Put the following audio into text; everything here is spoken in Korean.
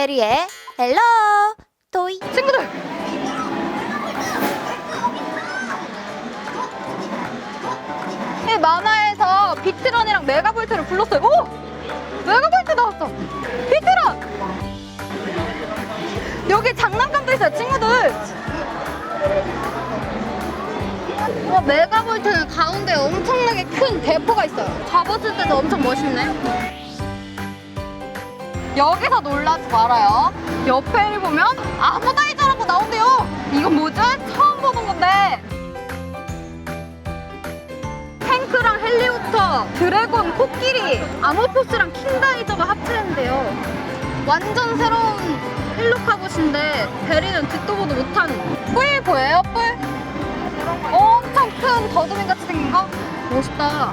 베리의 헬로 토이 친구들! 이 만화에서 비트런이랑 메가볼트를 불렀어요. 오! 메가볼트 나왔어. 비트런! 여기 장난감도 있어요, 친구들. 와, 메가볼트는 가운데 엄청나게 큰 대포가 있어요. 잡았을 때도 엄청 멋있네. 여기서 놀라지 말아요. 옆에를 보면 아무 다이저라고 나온대요. 이건 뭐죠? 처음 보는 건데. 탱크랑 헬리콥터, 드래곤, 코끼리, 아모포스랑 킹다이저가 합체했는데요. 완전 새로운 헬로카봇인데 베리는 듣도 보도 못한 뿔 보여요? 뿔? 엄청 큰 더듬이 같이 생긴 거? 멋있다.